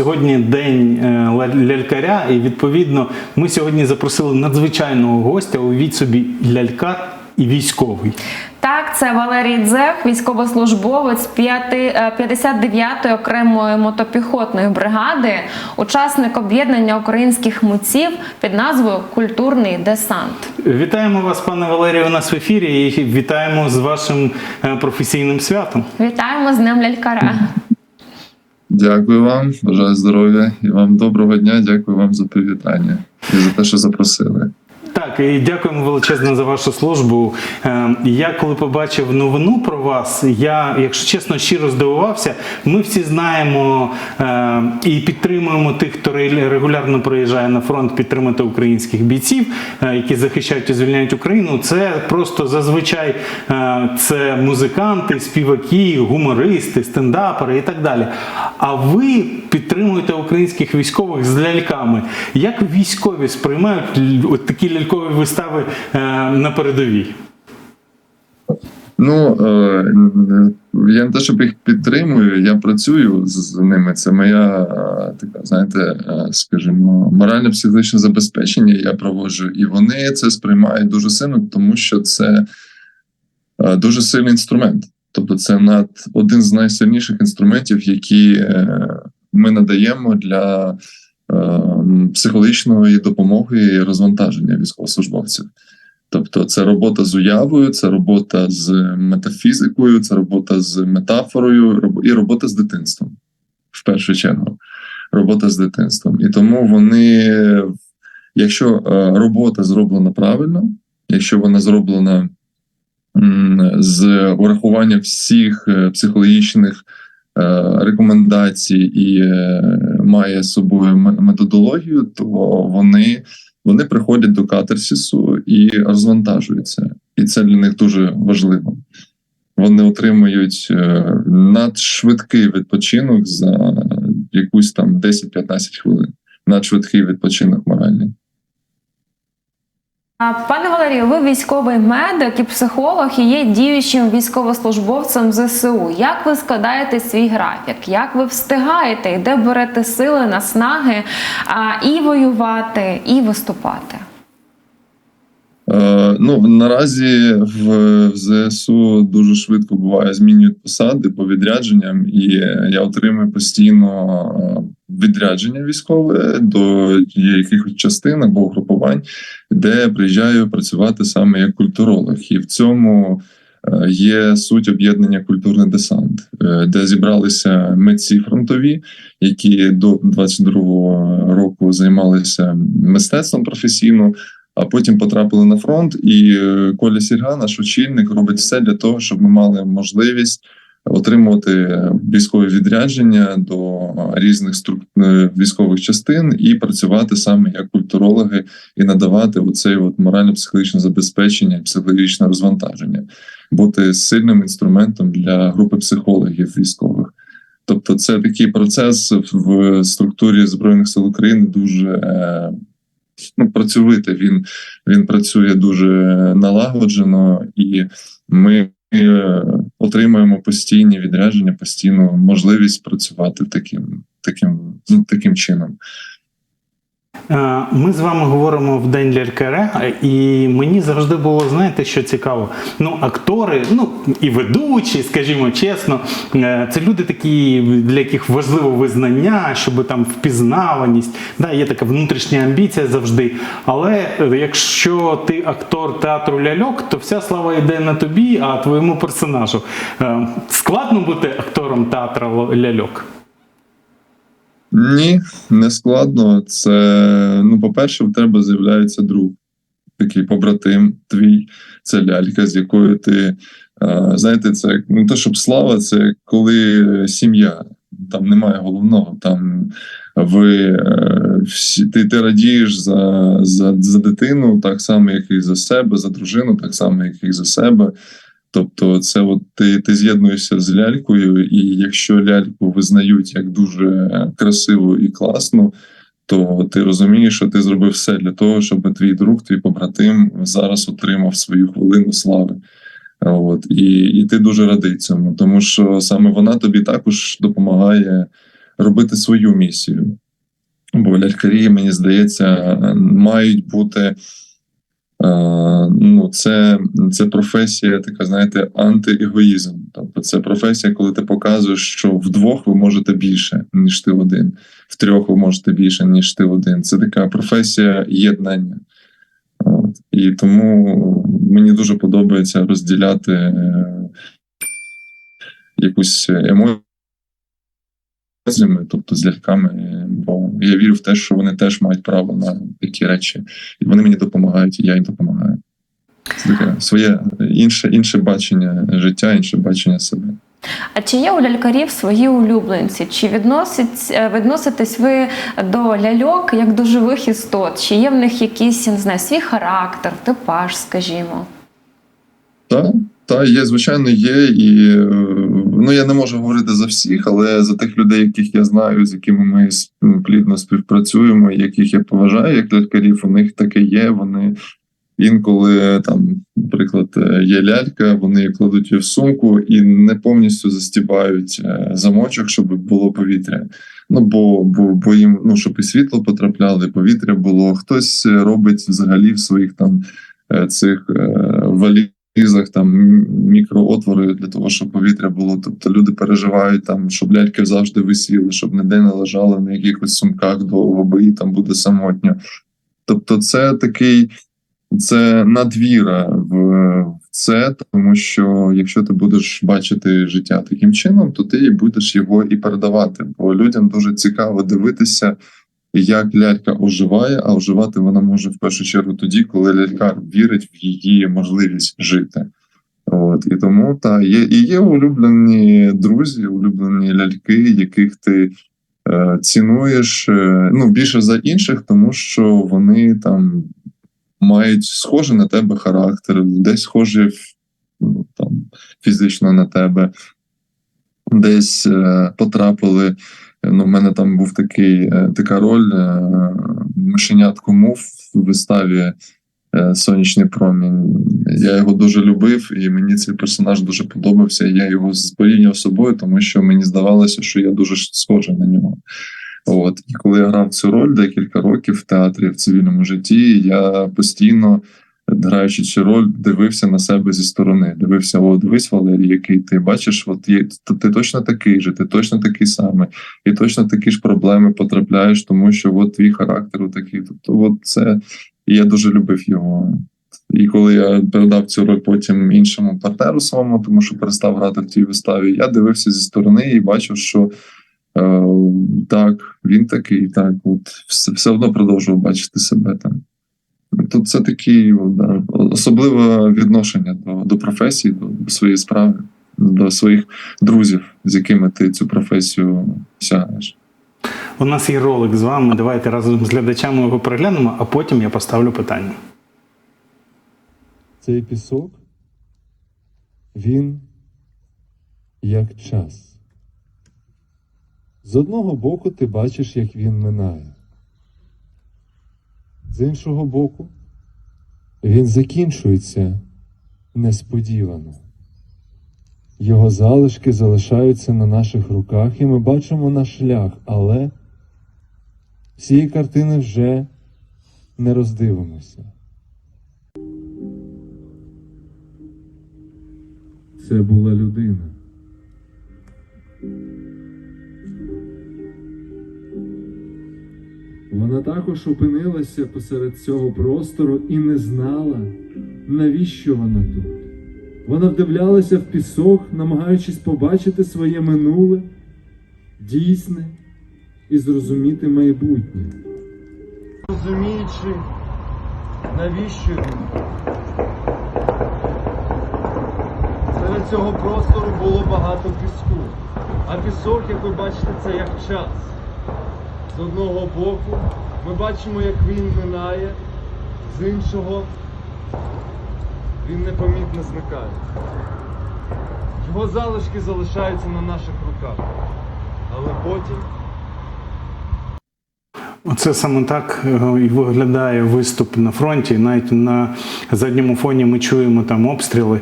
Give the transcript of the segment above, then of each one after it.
Сьогодні день е, лялькаря, і відповідно ми сьогодні запросили надзвичайного гостя. Уявіть собі лялькар і військовий. Так, це Валерій Дзех, військовослужбовець п'яти- е, 59-ї окремої мотопіхотної бригади, учасник об'єднання українських митців під назвою Культурний десант. Вітаємо вас, пане Валерію, у нас в ефірі. І вітаємо з вашим е, професійним святом. Вітаємо з Днем лялькара. Дякую вам, бажаю здоров'я і вам доброго дня. Дякую вам за привітання і за те, що запросили. Так, і дякуємо величезно за вашу службу. Е, Я коли побачив новину про вас, я, якщо чесно, щиро здивувався. Ми всі знаємо е, і підтримуємо тих, хто регулярно приїжджає на фронт підтримати українських бійців, е, які захищають і звільняють Україну. Це просто зазвичай е, це музиканти, співаки, гумористи, стендапери і так далі. А ви підтримуєте українських військових з ляльками. Як військові сприймають такі лялькові вистави е, на передовій? Ну е, я не те, щоб їх підтримую, я працюю з ними. Це моя е, така, знаєте, скажімо, морально психологічне забезпечення. Я проводжу, і вони це сприймають дуже сильно, тому що це дуже сильний інструмент. Тобто, це над один з найсильніших інструментів, які ми надаємо для психологічної допомоги і розвантаження військовослужбовців. Тобто, це робота з уявою, це робота з метафізикою, це робота з метафорою і робота з дитинством в першу чергу. Робота з дитинством. І тому вони, якщо е, робота зроблена правильно, якщо вона зроблена з урахуванням всіх е, психологічних е, рекомендацій і е, має з собою ме- методологію, то вони вони приходять до катарсису і розвантажуються, і це для них дуже важливо. Вони отримують е, надшвидкий відпочинок за якусь там 10-15 хвилин. Надшвидкий відпочинок моральний. Пане Валерію, ви військовий медик і психолог і є діючим військовослужбовцем ЗСУ. Як ви складаєте свій графік? Як ви встигаєте і де берете сили, наснаги і воювати, і виступати? Е, ну наразі в, в ЗСУ дуже швидко буває змінюють посади по відрядженням, і я отримую постійно е, відрядження військове до якихось частин або групувань, де приїжджаю працювати саме як культуролог, і в цьому. е, Є суть об'єднання культурний десант, е, де зібралися митці фронтові, які до 22-го року займалися мистецтвом професійно, а потім потрапили на фронт. І е, Коля Сільга, наш очільник, робить все для того, щоб ми мали можливість отримувати військові відрядження до різних струк... е, військових частин і працювати саме як культурологи і надавати оцей от морально-психологічне забезпечення, психологічне розвантаження, бути сильним інструментом для групи психологів військових. Тобто, це такий процес в структурі збройних сил України дуже е, ну, працьовитий. Він, він працює дуже налагоджено, і ми отримуємо постійні відрядження, постійну можливість працювати таким, таким, ну, таким чином. Е, Ми з вами говоримо в день лялькаря, і мені завжди було, знаєте, що цікаво. Ну, актори, ну і ведучі, скажімо чесно, е, це люди такі, для яких важливо визнання, щоб там впізнаваність. Да, є така внутрішня амбіція завжди. Але якщо ти актор театру ляльок, то вся слава йде не тобі, а твоєму персонажу. Е, Складно бути актором театру ляльок. Ні, не складно. Це ну, по-перше, в тебе з'являється друг, такий побратим твій, це лялька, з якою ти е, знаєте, це ну те, щоб слава, це коли сім'я. Там немає головного. Там ви е, всі ти, ти радієш за, за, за дитину, так само, як і за себе, за дружину, так само, як і за себе. Тобто, це от ти, ти з'єднуєшся з лялькою, і якщо ляльку визнають як дуже красиву і класну, то ти розумієш, що ти зробив все для того, щоб твій друг, твій побратим зараз отримав свою хвилину слави. От і, і ти дуже радий цьому, тому що саме вона тобі також допомагає робити свою місію. Бо лялькарі, мені здається, мають бути. Е, Ну, це, це професія, така, знаєте, антиегоїзм. Тобто, це професія, коли ти показуєш, що вдвох ви можете більше, ніж ти один, в трьох ви можете більше, ніж ти один. Це така професія єднання. От. І тому мені дуже подобається розділяти е, якусь емоцію емоціями, тобто з ляльками, бо я вірю в те, що вони теж мають право на такі речі, і вони мені допомагають, і я їм допомагаю. Це таке своє інше, інше бачення життя, інше бачення себе. А чи є у лялькарів свої улюбленці? Чи відносить, е, відноситесь ви до ляльок як до живих істот? Чи є в них якийсь, я не знаю, свій характер, типаж, скажімо? Та, та є, звичайно, є. І е, ну я не можу говорити за всіх, але за тих людей, яких я знаю, з якими ми плідно співпрацюємо, яких я поважаю як лялькарів, у них таке є. Вони інколи там, наприклад, е, є лялька, вони кладуть її в сумку і не повністю застібають е, замочок, щоб було повітря. Ну бо, бо, бо їм ну щоб і світло потрапляло, і повітря було. Хтось е, робить взагалі в своїх там цих е, валізах там мікроотвори для того, щоб повітря було. Тобто люди переживають там, щоб ляльки завжди висіли, щоб ніде не лежали на якихось сумках довго, бо їй там буде самотньо. Тобто, це такий. Це надвіра в це, тому що якщо ти будеш бачити життя таким чином, то ти будеш його і передавати. Бо людям дуже цікаво дивитися, як лялька оживає, а оживати вона може в першу чергу тоді, коли лялькар вірить в її можливість жити. От і тому та є і є улюблені друзі, улюблені ляльки, яких ти е, цінуєш е, ну більше за інших, тому що вони там мають схожий на тебе характер, десь схожі ну, там, фізично на тебе, десь е, потрапили. Ну, в мене там був такий, е, така роль е, мишенятко мув в виставі е, Сонячний промінь. Я його дуже любив, і мені цей персонаж дуже подобався. Я його порівняв собою, тому що мені здавалося, що я дуже схожий на нього. От і коли я грав цю роль декілька років в театрі в цивільному житті, я постійно, граючи цю роль, дивився на себе зі сторони. Дивився: о, дивись, Валерій, який ти бачиш, от є ти точно такий же, ти точно такий самий, і точно такі ж проблеми потрапляєш, тому що от твій характер такий. Тобто, от це і я дуже любив його. І коли я передав цю роль потім іншому партнеру своєму, тому що перестав грати в тій виставі, я дивився зі сторони і бачив, що Е, так, він такий, так, от все, все одно продовжував бачити себе там. Тут це такі да, особливе відношення до, до професії, до, до своєї справи, до своїх друзів, з якими ти цю професію сягнеш. У нас є ролик з вами. Давайте разом з глядачами його переглянемо, а потім я поставлю питання. Цей пісок, він як час. З одного боку ти бачиш, як він минає. З іншого боку, він закінчується несподівано. Його залишки залишаються на наших руках, і ми бачимо наш шлях, але цієї картини вже не роздивимося. Це була людина. Вона також опинилася посеред цього простору і не знала, навіщо вона тут. Вона вдивлялася в пісок, намагаючись побачити своє минуле, дійсне і зрозуміти майбутнє. Розуміючи, навіщо він? Серед цього простору було багато піску. А пісок, як ви бачите, це як час. З одного боку ми бачимо, як він минає, з іншого він непомітно зникає. Його залишки залишаються на наших руках. Але потім Оце саме так е, і виглядає виступ на фронті. Навіть на задньому фоні ми чуємо там обстріли.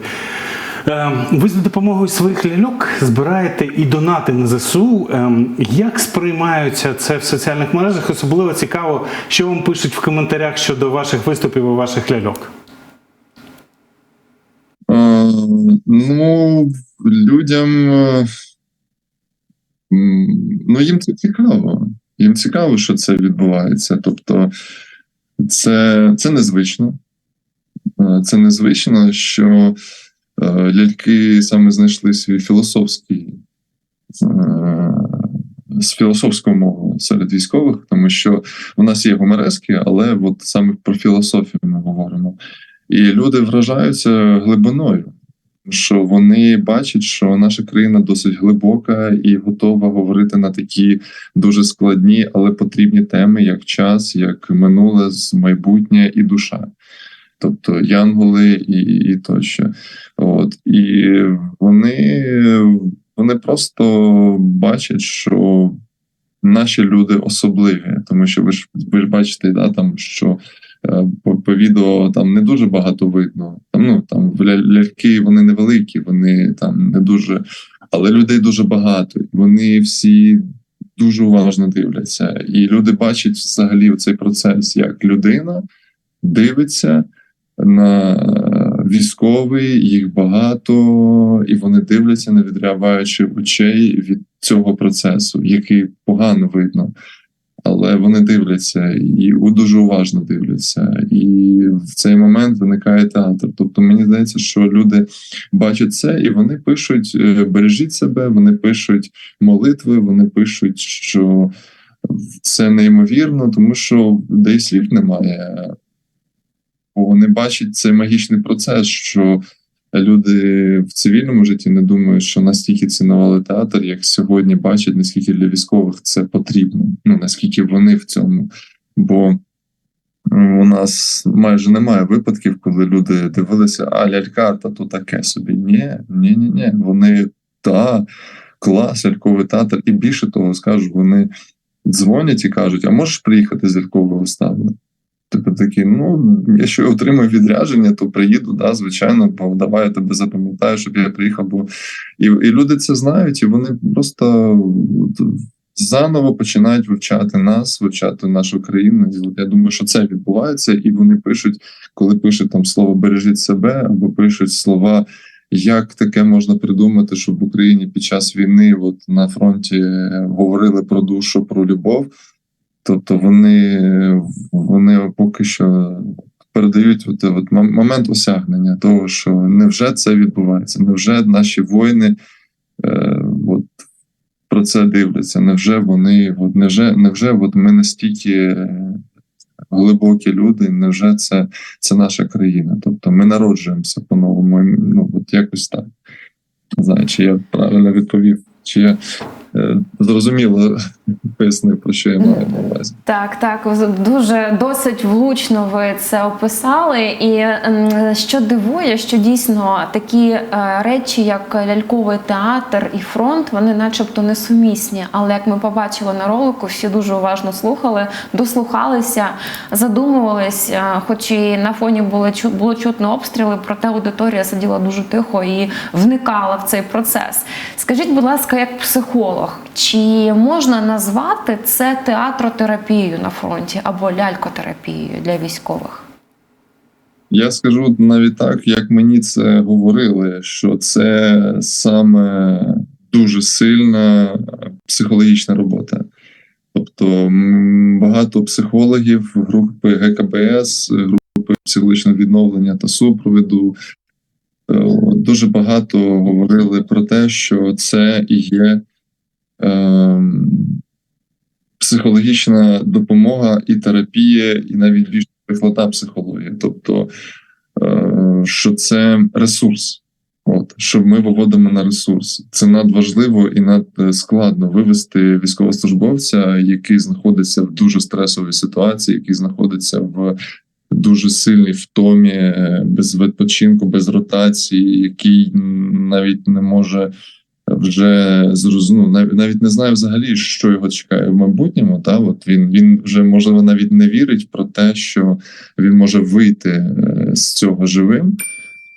Е, Ви за допомогою своїх ляльок збираєте і донати на ЗСУ. Е, Як сприймаються це в соціальних мережах? Особливо цікаво, що вам пишуть в коментарях щодо ваших виступів і ваших ляльок. Е, Ну, людям ну, їм це цікаво. Їм цікаво, що це відбувається. Тобто, це, це незвично. Е, Це незвично, що ляльки саме знайшли свій філософський е, з філософською мовою серед військових, тому що у нас є гуморески, але от саме про філософію ми говоримо. І люди вражаються глибиною, що вони бачать, що наша країна досить глибока і готова говорити на такі дуже складні, але потрібні теми, як час, як минуле, майбутнє і душа. Тобто янголи і, і тощо. От і вони, вони просто бачать, що наші люди особливі, тому що ви ж ви ж бачите, да, там що е, по, по відео там не дуже багато видно. Там ну там ля- ляльки вони невеликі, вони там не дуже, але людей дуже багато. Вони всі дуже уважно дивляться, і люди бачать взагалі цей процес, як людина дивиться на військовий, їх багато, і вони дивляться, не відриваючи очей від цього процесу, який погано видно. Але вони дивляться і дуже уважно дивляться. І в цей момент виникає театр. Тобто мені здається, що люди бачать це, і вони пишуть: е, бережіть себе, вони пишуть молитви, вони пишуть, що це неймовірно, тому що де й слів немає вони бачать цей магічний процес, що люди в цивільному житті не думають, що настільки цінували театр, як сьогодні бачать, наскільки для військових це потрібно, ну наскільки вони в цьому. Бо у нас майже немає випадків, коли люди дивилися, а лялька, та то таке собі. Ні, ні, ні, ні. Вони та клас, ляльковий театр, і більше того скажу, вони дзвонять і кажуть: а можеш приїхати з ляльковою виставою? Типу такі, ну, якщо я отримаю відрядження, то приїду, да, звичайно, бо давай я тебе запам'ятаю, щоб я приїхав. Бо і, і люди це знають, і вони просто заново починають вивчати нас, вивчати нашу країну. Я думаю, що це відбувається, і вони пишуть, коли пишуть там слово бережіть себе, або пишуть слова. Як таке можна придумати, щоб в Україні під час війни, от на фронті, говорили про душу, про любов? Тобто вони, вони поки що передають от, от момент осягнення того, що невже це відбувається, невже наші воїни е, от, про це дивляться, невже вони, от, невже, невже от ми настільки глибокі люди, невже це, це наша країна? Тобто ми народжуємося по-новому, ну от якось так. Не знаю, чи я правильно відповів, чи я е, зрозуміло пояснив, про що я маю на увазі. Так, так, дуже досить влучно ви це описали. І ем, що дивує, що дійсно такі е, речі, як ляльковий театр і фронт, вони начебто несумісні. Але як ми побачили на ролику, всі дуже уважно слухали, дослухалися, задумувались, е, хоч і на фоні були було чутно обстріли, проте аудиторія сиділа дуже тихо і вникала в цей процес. Скажіть, будь ласка, як психолог, чи можна назвати це театротерапією на фронті або лялькотерапією для військових? Я скажу навіть так, як мені це говорили, що це саме дуже сильна психологічна робота. Тобто багато психологів, групи ГКБС, групи психологічного відновлення та супроводу е, дуже багато говорили про те, що це і є психологічна допомога і терапія, і навіть більш прикладна психологія. Тобто, е, що це ресурс. От, що ми виводимо на ресурс. Це надважливо і надскладно вивести військовослужбовця, який знаходиться в дуже стресовій ситуації, який знаходиться в дуже сильній втомі, е, без відпочинку, без ротації, який навіть не може вже зрозумів, ну, навіть не знаю взагалі, що його чекає в майбутньому. Та от він він вже можливо навіть не вірить про те, що він може вийти е, з цього живим.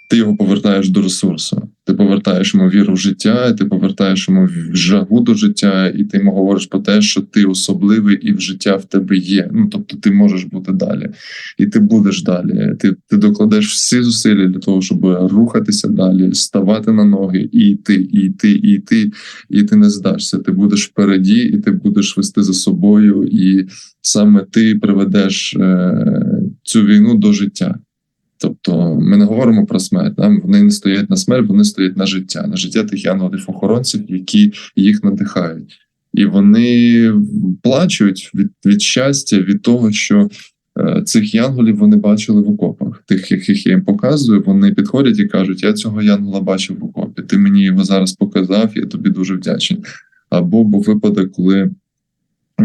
ти його повертаєш до ресурсу. Повертаєш йому віру в життя, ти повертаєш йому жагу до життя, і ти йому говориш про те, що ти особливий і в життя в тебе є. Ну тобто ти можеш бути далі, і ти будеш далі. Ти, ти докладеш всі зусилля для того, щоб рухатися далі, ставати на ноги, і йти, і йти, і йти, і ти не здашся. Ти будеш впереді, і ти будеш вести за собою, і саме ти приведеш е, цю війну до життя. Тобто ми не говоримо про смерть. Там вони не стоять на смерть, вони стоять на життя, на життя тих янголів-охоронців, які їх надихають. І вони плачуть від, від щастя, від того, що е, цих янголів вони бачили в окопах. Тих, яких я їм показую, вони підходять і кажуть: Я цього янгола бачив в окопі. Ти мені його зараз показав, я тобі дуже вдячний. Або був випадок, коли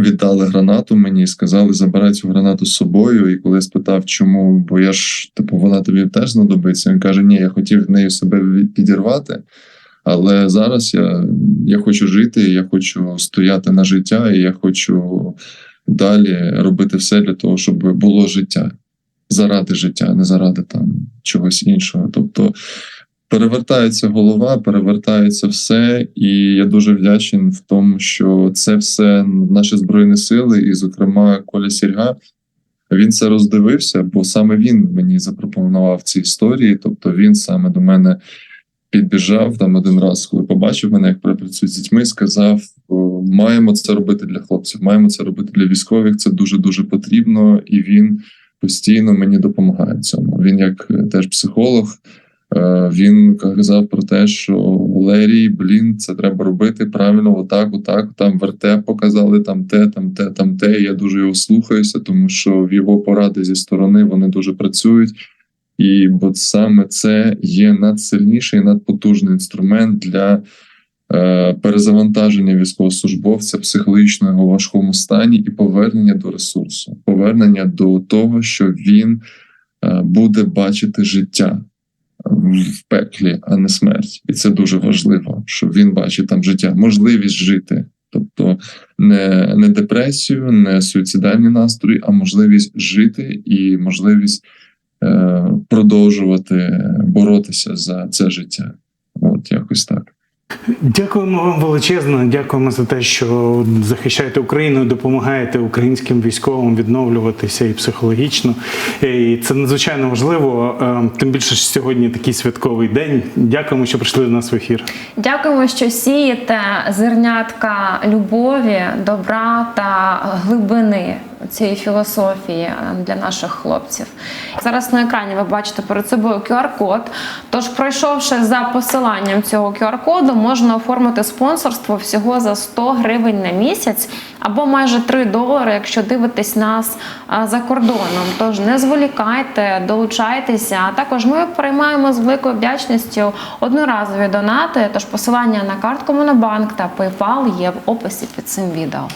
віддали гранату мені і сказали, забирай цю гранату з собою. І коли я спитав, чому, бо я ж типу, вона тобі теж знадобиться. Він каже: Ні, я хотів нею себе підірвати. Але зараз я, я хочу жити, я хочу стояти на життя, і я хочу далі робити все для того, щоб було життя заради життя, не заради там чогось іншого. Тобто перевертається голова, перевертається все, і я дуже вдячний в тому, що це все наші збройні сили, і, зокрема, Коля Сірга. Він це роздивився, бо саме він мені запропонував ці історії. Тобто він саме до мене підбіжав там один раз, коли побачив мене, як працюю з дітьми, сказав: маємо це робити для хлопців, маємо це робити для військових. Це дуже дуже потрібно, і він постійно мені допомагає цьому. Він як е, теж психолог. Е, Він казав про те, що Валерій, блін, це треба робити правильно, отак, отак. Там вертеп показали, там те, там те, там те. Я дуже його слухаюся, тому що в його поради зі сторони вони дуже працюють. І бо саме це є надсильніший, надпотужний інструмент для е, перезавантаження військовослужбовця психологічно його важкому стані і повернення до ресурсу, повернення до того, що він е, буде бачити життя в пеклі, а не смерть. І це дуже важливо, щоб він бачив там життя, можливість жити. Тобто не, не депресію, не суїцидальні настрої, а можливість жити і можливість е, продовжувати боротися за це життя. От якось так. Дякуємо вам величезно. Дякуємо за те, що захищаєте Україну, допомагаєте українським військовим відновлюватися і психологічно. І це надзвичайно важливо. Е, Тим більше що сьогодні такий святковий день. Дякуємо, що прийшли до нас в ефір. Дякуємо, що сієте зернятка любові, добра та глибини цієї філософії е, для наших хлопців. Зараз на екрані ви бачите перед собою QR-код. Тож, пройшовши за посиланням цього QR-коду, можна оформити спонсорство всього за 100 гривень на місяць або майже 3 долари, якщо дивитесь нас за кордоном. Тож не зволікайте, долучайтеся. А також ми приймаємо з великою вдячністю одноразові донати. Тож посилання на картку Монобанк та PayPal є в описі під цим відео.